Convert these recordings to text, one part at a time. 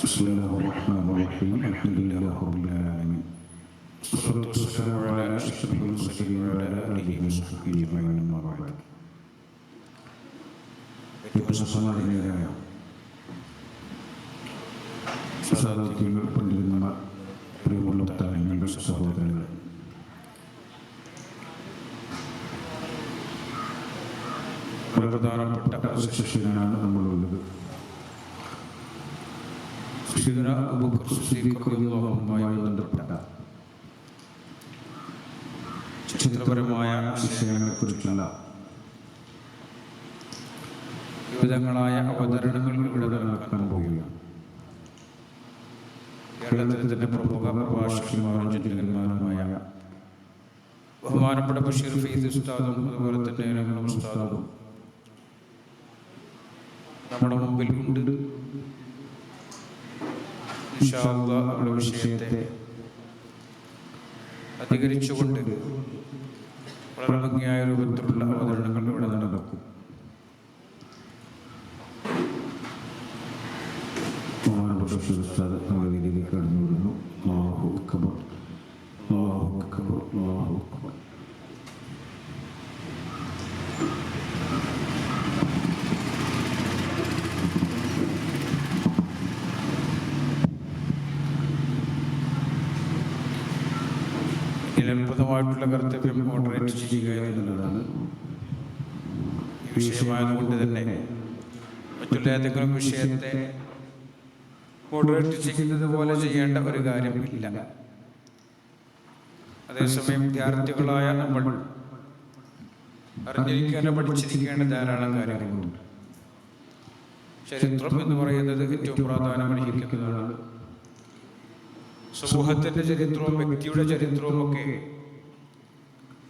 بسم الله الرحمن الرحيم الحمد لله رب العالمين والصلاة والسلام على أشرف المرسلين وعلى آله وصحبه أجمعين أما بعد ഏറ്റവും സമാധാനീയരായ സാധാത്യങ്ങൾ പണ്ഡിതന്മാർ പ്രിയമുള്ള താരങ്ങളുടെ സഹോദരങ്ങൾ വളരെ പ്രധാനപ്പെട്ട ഒരു സെഷനാണ് നമ്മളുള്ളത് ചരിത്രപരമായ വിഷയങ്ങളെക്കുറിച്ചുള്ള വിധങ്ങളായ അവതരണങ്ങൾ ഇവിടെ നടക്കാൻ പോവുകയാണ്. കേരളത്തിന്റെ പ്രമുഖ പ്രഭാഷകന്മാരും ചിന്തകന്മാരുമായ ബഹുമാനപ്പെട്ട ബഷീർ ഫീദ് ഉസ്താദും അതുപോലെ തന്നെ ഉസ്താദും നമ്മുടെ മുമ്പിൽ ഉണ്ട്. നമ്മുടെ വിഷയത്തെ അധികരിച്ചുകൊണ്ട് വളരെ ഭംഗിയായ രൂപത്തിലുള്ള അവതരണങ്ങൾ ഇവിടെ നടക്കും. കടന്നു അല്ലാഹു അക്ബർ. അക്ബർ. അക്ബർ. എളുപ്പമായിട്ടുള്ള കർത്തവ്യം മോഡറേറ്റ് ചെയ്യുക എന്നുള്ളതാണ്. വിഷയമായതുകൊണ്ട് തന്നെ മറ്റുള്ള ഏതെങ്കിലും വിഷയത്തെ മോഡറേറ്റ് ചെയ്യുന്നത് പോലെ ചെയ്യേണ്ട ഒരു കാര്യമില്ല അതേസമയം വിദ്യാർത്ഥികളായ നമ്മൾ അറിഞ്ഞിരിക്കാനോ പഠിച്ചിരിക്കേണ്ട ധാരാളം കാര്യങ്ങളുണ്ട്. ചരിത്രം എന്ന് പറയുന്നത് ഏറ്റവും പ്രാധാന്യമർഹിക്കുന്നതാണ്. സമൂഹത്തിന്റെ ചരിത്രവും വ്യക്തിയുടെ ചരിത്രവും ഒക്കെ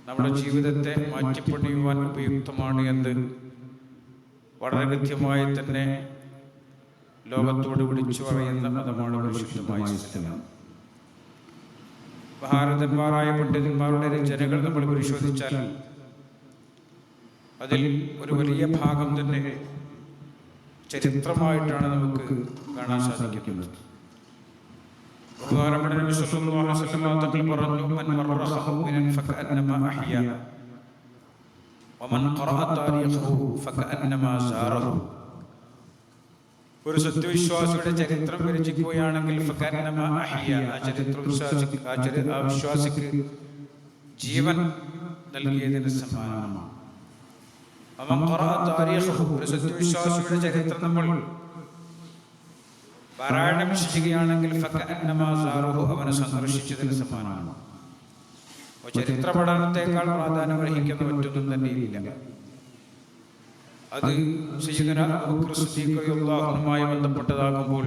നമ്മുടെ ജീവിതത്തെ മാറ്റിപ്പണിയുവാൻ ഉപയുക്തമാണ് എന്ന് വളരെ കൃത്യമായി തന്നെ ലോകത്തോട് വിളിച്ചു പറയുന്ന മതമാണ് പരിശുദ്ധമായ ഭാരതന്മാരായ പണ്ഡിതന്മാരുടെ രചനകൾ നമ്മൾ പരിശോധിച്ചാൽ അതിൽ ഒരു വലിയ ഭാഗം തന്നെ ചരിത്രമായിട്ടാണ് നമുക്ക് കാണാൻ സാധിക്കുന്നത്. അഹ്യ വമൻ ഖറഅ ഒരു സത്യവിശ്വാസിയുടെ ചരിത്രം വിരചിക്കുകയാണെങ്കിൽ അഹ്യ. വിശ്വാസിക്ക് ജീവൻ നൽകിയതിന് സമാനമാണ്. അവൻ ഖറഅ ചരിത്രം നമ്മൾ പാരായണം ചെയ്യുകയാണെങ്കിൽ അവനെ സന്ദർശിച്ചതിന് സമാനമാണ് ചരിത്ര പഠനത്തെക്കാൾ പ്രാധാന്യം വഹിക്കുന്ന മറ്റൊന്നും ഇല്ല. അത് ചെയ്യുന്നതുമായി ബന്ധപ്പെട്ടതാകുമ്പോൾ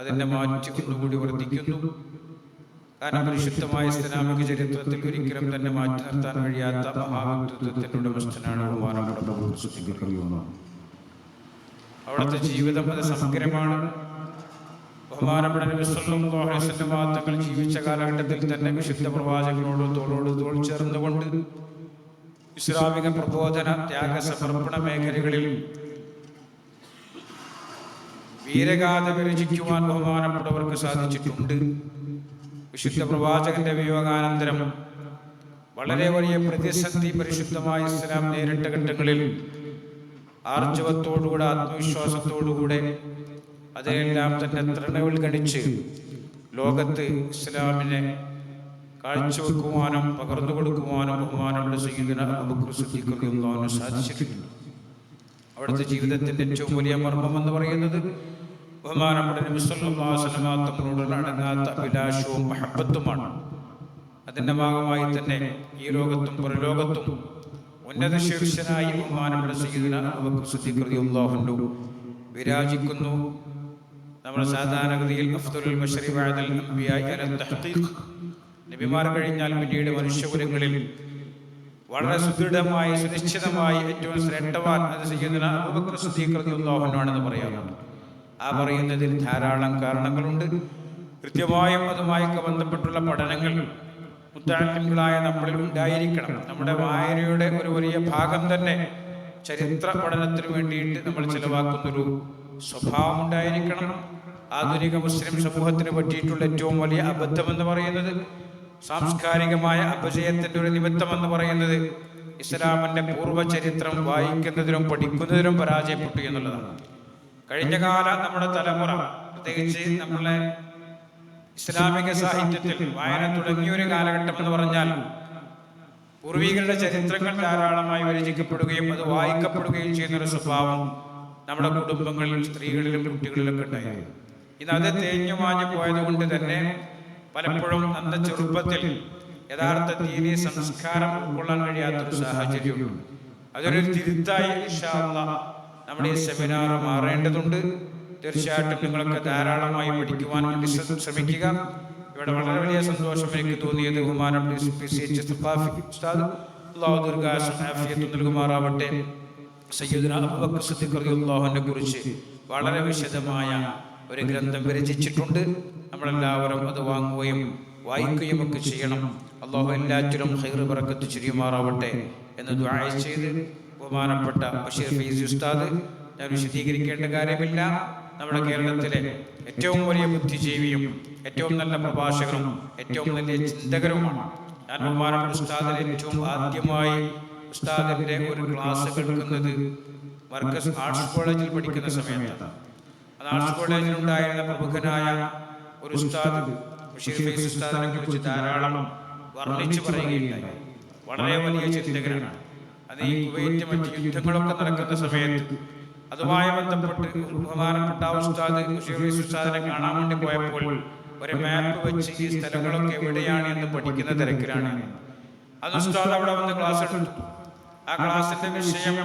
അതിന്റെ മാറ്റി ഒന്നുകൂടി വർദ്ധിക്കുന്നു. കാരണം പരിശുദ്ധമായ ഇസ്ലാമിക ചരിത്രത്തിൽ ഒരിക്കലും തന്നെ മാറ്റി നിർത്താൻ കഴിയാത്ത മഹാവ്യക്തിത്വത്തിന്റെ ഉടമസ്ഥനാണ് ബഹുമാനപ്പെട്ട അവിടുത്തെ ജീവിതം അത് സമഗ്രമാണ്. ബഹുമാനപ്പെട്ട നബി സല്ലല്ലാഹു അലൈഹി വസല്ലം തങ്ങൾ ജീവിച്ച കാലഘട്ടത്തിൽ തന്നെ വിശുദ്ധ പ്രവാചകനോട് തോളോട് തോൾ ചേർന്നുകൊണ്ട് ഇസ്ലാമിക പ്രബോധന ത്യാഗ സമർപ്പണ മേഖലകളിൽ വീരഗാഥ വിരചിക്കുവാൻ ബഹുമാനപ്പെട്ടവർക്ക് സാധിച്ചിട്ടുണ്ട്. വിശുദ്ധ പ്രവാചകന്റെ വിയോഗാനന്തരം വളരെ വലിയ പ്രതിസന്ധി പരിശുദ്ധമായ ഇസ്ലാം നേരിട്ട ഘട്ടങ്ങളിൽ ആർജവത്തോടുകൂടെ ആത്മവിശ്വാസത്തോടുകൂടെ അതിനെല്ലാം തന്നെ തൃണവിൽ ഗണിച്ച് ലോകത്ത് ഇസ്ലാമിനെ കാഴ്ചവെക്കുവാനും പകർന്നു കൊടുക്കുവാനും ബഹുമാനമുള്ള ചെയ്യുന്നതിന് സാധിച്ചിട്ടുണ്ട്. അവിടുത്തെ ജീവിതത്തിന്റെ ഏറ്റവും വലിയ മർമ്മം എന്ന് പറയുന്നത് ബഹുമാനപ്പെട്ട അഭിലാഷവും മഹബത്തുമാണ്. അതിന്റെ ഭാഗമായി തന്നെ ഈ ലോകത്തും പുറലോകത്തും ഉന്നത ശീർഷനായി ബഹുമാനപ്പെട്ട സയ്യിദ്നാഹു വിരാജിക്കുന്നു. നമ്മൾ സാധാരണഗതിയിൽ നബിമാർ കഴിഞ്ഞാൽ പിന്നീട് മനുഷ്യകുലങ്ങളിൽ വളരെ സുദൃഢമായി സുനിശ്ചിതമായി ഏറ്റവും ശ്രേഷ്ഠവാൻ അത് അബൂബക്കർ പറയാറുണ്ട്. ആ പറയുന്നതിൽ ധാരാളം കാരണങ്ങളുണ്ട്. കൃത്യമായും അതുമായൊക്കെ ബന്ധപ്പെട്ടുള്ള പഠനങ്ങൾ മുത്താലികളായ നമ്മളിൽ ഉണ്ടായിരിക്കണം. നമ്മുടെ വായനയുടെ ഒരു വലിയ ഭാഗം തന്നെ ചരിത്ര പഠനത്തിന് വേണ്ടിയിട്ട് നമ്മൾ ചിലവാക്കുന്നൊരു സ്വഭാവം ഉണ്ടായിരിക്കണം. ആധുനിക മുസ്ലിം സമൂഹത്തിന് പറ്റിയിട്ടുള്ള ഏറ്റവും വലിയ അബദ്ധമെന്ന് പറയുന്നത് സാംസ്കാരികമായ അപജയത്തിന്റെ ഒരു നിമിത്തമെന്ന് പറയുന്നത് ഇസ്ലാമിന്റെ പൂർവചരിത്രം വായിക്കുന്നതിനും പഠിക്കുന്നതിനും പരാജയപ്പെട്ടു എന്നുള്ളതാണ്. കഴിഞ്ഞ കാല നമ്മുടെ തലമുറ പ്രത്യേകിച്ച് നമ്മളെ ഇസ്ലാമിക സാഹിത്യത്തിൽ വായന തുടങ്ങിയ ഒരു കാലഘട്ടം എന്ന് പറഞ്ഞാൽ പൂർവികരുടെ ചരിത്രങ്ങൾ ധാരാളമായി വിരചിക്കപ്പെടുകയും അത് വായിക്കപ്പെടുകയും ചെയ്യുന്ന ഒരു സ്വഭാവം നമ്മുടെ കുടുംബങ്ങളിൽ സ്ത്രീകളിലും കുട്ടികളിലൊക്കെ ഉണ്ടായി. ഇന്ന് അത് തേഞ്ഞു മാഞ്ഞു പോയതുകൊണ്ട് തന്നെ പലപ്പോഴും അന്ന ചെറുപ്പത്തിൽ യഥാർത്ഥ ദീനീ സംസ്കാരം ഉൾക്കൊള്ളാൻ കഴിയാത്തൊരു സാഹചര്യം. അതൊരു തിരുത്തായി നമ്മുടെ ഈ സെമിനാർ മാറേണ്ടതുണ്ട്. തീർച്ചയായിട്ടും നിങ്ങളൊക്കെ ധാരാളമായി പഠിക്കുവാൻ വേണ്ടി ശ്രമിക്കുക. ഇവിടെ വളരെ വലിയ സന്തോഷം എനിക്ക് തോന്നിയത് ബഹുമാനം പി സി എച്ച് ഉസ്താദ് അള്ളാഹു നൽകുമാറാവട്ടെ. സയ്യിദുന അബൂബക്കർ സിദ്ദീഖ് റളിയല്ലാഹുവിനെ കുറിച്ച് വളരെ വിശദമായ ഒരു ഗ്രന്ഥം രചിച്ചിട്ടുണ്ട്. നമ്മളെല്ലാവരും അത് വാങ്ങുകയും വായിക്കുകയും ഒക്കെ ചെയ്യണം. അള്ളാഹു എല്ലാറ്റിലും ഹൈറ് പറക്കത്ത് ചുരിയുമാറാവട്ടെ എന്ന് ചെയ്ത് ബഹുമാനപ്പെട്ട ബഷീർ ഫൈസി ഉസ്താദ് ഞാൻ വിശദീകരിക്കേണ്ട കാര്യമില്ല. നമ്മുടെ കേരളത്തിലെ ഏറ്റവും വലിയ ബുദ്ധിജീവിയും ഏറ്റവും നല്ല പ്രഭാഷകനും ഏറ്റവും നല്ല ചിന്തകരുമാണ് ഞാൻ ബഹുമാനപ്പെട്ട ഉസ്താദിനെ ഏറ്റവും ആദ്യമായി ഉസ്താദിന്റെ ഒരു ക്ലാസ് കേൾക്കുന്നത് വർക്കസ് ആർട്സ് കോളേജിൽ പഠിക്കുന്ന സമയത്താണ് അത് ആർട്സ് കോളേജിൽ ഉണ്ടായിരുന്ന പ്രമുഖനായ ഒരു ഉസ്താദ് ബഷീർ ഫൈസി ഉസ്താദിനെ കുറിച്ച് ധാരാളം വർണിച്ചു പറയുകയുണ്ടായി. വളരെ വലിയ ചിന്തകരാണ് അത് ഈ കുവൈറ്റ് മറ്റ് യുദ്ധങ്ങളൊക്കെ നടക്കുന്ന സമയത്ത് അതുമായി ബന്ധപ്പെട്ട് ബഹുമാനപ്പെട്ട ഉസ്താദ് ഉസ്താദിനെ കാണാൻ വേണ്ടി പോയപ്പോൾ ഒരു മാപ്പ് വെച്ച് ഈ സ്ഥലങ്ങളൊക്കെ എവിടെയാണ് എന്ന് പഠിക്കുന്ന തിരക്കിലാണ്. അത് ഉസ്താദ് അവിടെ വന്ന് ക്ലാസ് എടുത്തു. ആ ക്ലാസിന്റെ വിഷയം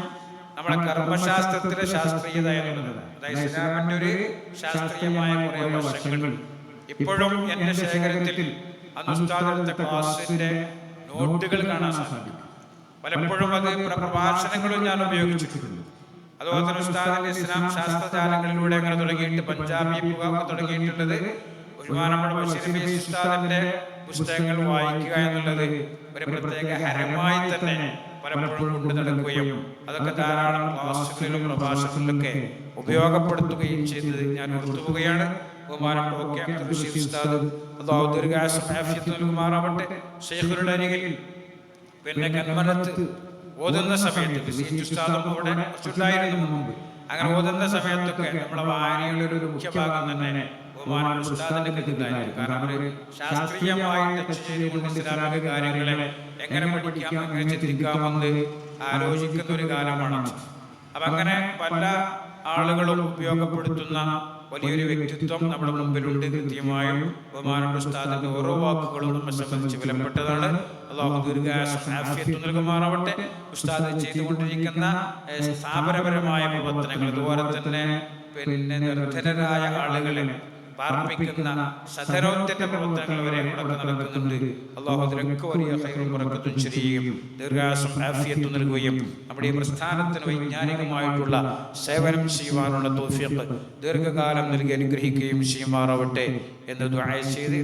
നമ്മുടെ കർമ്മശാസ്ത്രത്തിലെ ശാസ്ത്രീയത എന്നുള്ളത് അതായത് ഇസ്ലാമിന്റെ ഒരു ശാസ്ത്രീയമായ കുറെ വശങ്ങൾ. ഇപ്പോഴും എന്റെ ശേഖരത്തിൽ എടുത്ത ക്ലാസിന്റെ നോട്ടുകൾ കാണാൻ സാധിക്കും. പലപ്പോഴും അത് പ്രഭാഷണങ്ങളും ഞാൻ ഉപയോഗിച്ചിട്ടുണ്ട്. അതുപോലെ തന്നെ ഉസ്താദിന്റെ ഇസ്ലാം ശാസ്ത്രജാലങ്ങളിലൂടെ അങ്ങനെ തുടങ്ങിയിട്ട് പഞ്ചാബി പുക തുടങ്ങിയിട്ടുള്ളത് ബഹുമാനപ്പെട്ട ബഷീർ ഉസ്താദിന്റെ പുസ്തകങ്ങൾ വായിക്കുക എന്നുള്ളത് ഒരു പ്രത്യേക ഹരമായി തന്നെ പലപ്പോഴും കൊണ്ടു നടക്കുകയും അതൊക്കെ ധാരാളം ക്ലാസ്സുകളിലും പ്രഭാഷണങ്ങളിലൊക്കെ ഉപയോഗപ്പെടുത്തുകയും ചെയ്തത് ഞാൻ ഓർത്തുപോവുകയാണ്. ബഹുമാനപ്പെട്ട ശേഖരുടെ നൽകുമാറാവട്ടെ ശൈഖുകളുടെ അരികിൽ പിന്നെ കന്മനത്ത് ഓതുന്ന സമയത്ത് അവിടെ കുറച്ചുണ്ടായിരുന്നു മുമ്പ്. അങ്ങനെ ഓതുന്ന സമയത്തൊക്കെ നമ്മുടെ വായനയുടെ ഒരു മുഖ്യഭാഗം തന്നെ ബഹുമാനപ്പെട്ട ഉസ്താദിന്റെ കൃത്യതായിരുന്നു കാരണം അവർ ശാസ്ത്രീയമായി ടച്ച് ചെയ്തുകൊണ്ട് ഇസ്ലാമിക കാര്യങ്ങളെ എങ്ങനെ പഠിക്കാം എങ്ങനെ ചിന്തിക്കാമെന്ന് ആലോചിക്കുന്ന ഒരു കാലമാണ്. അപ്പൊ അങ്ങനെ പല ആളുകളും ഉപയോഗപ്പെടുത്തുന്ന വലിയൊരു വ്യക്തിത്വം നമ്മുടെ മുമ്പിലുണ്ട്. കൃത്യമായും ഉസ്താദിന്റെ ഓരോ വാക്കുകളും നമ്മെ സംബന്ധിച്ച് വിലപ്പെട്ടതാണ്. അള്ളാഹു ദീർഘായുസ്സും ആഫിയത്തും നൽകുമാറാവട്ടെ. ഉസ്താദ് ചെയ്തുകൊണ്ടിരിക്കുന്ന സ്ഥാപനപരമായ പ്രവർത്തനങ്ങൾ അതുപോലെ തന്നെ പിന്നെ നിർധനരായ ആളുകളെ പാർപ്പിക്കുന്ന സദരോത്തിന്റെ പ്രവർത്തനങ്ങൾ വരെ ഇവിടെ നടക്കുന്നുണ്ട്. അള്ളാഹു വലിയ ഹൈറും ബറക്കത്തും ചെയ്യുകയും ദീർഘാസം നൽകുകയും നമ്മുടെ പ്രസ്ഥാനത്തിന് വൈജ്ഞാനികമായിട്ടുള്ള സേവനം ചെയ്യുവാനുള്ള തോഫിയത്ത് ദീർഘകാലം നൽകി അനുഗ്രഹിക്കുകയും ചെയ്യുമാറാവട്ടെ എന്ന് ചെയ്ത്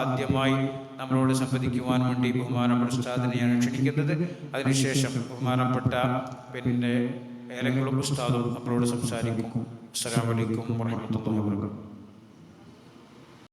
ആദ്യമായി നമ്മളോട് സംവദിക്കുവാൻ വേണ്ടി ബഹുമാനപ്പെട്ട ഉസ്താദിനെയാണ് ക്ഷണിക്കുന്നത്. അതിനുശേഷം ബഹുമാനപ്പെട്ട പിന്നെ ഏലങ്ങളും ഉസ്താദും നമ്മളോട് സംസാരിക്കും. അസ്സാം അലൈക്കും വറഹ്മത്തുള്ളാഹി വബറകാതുഹു.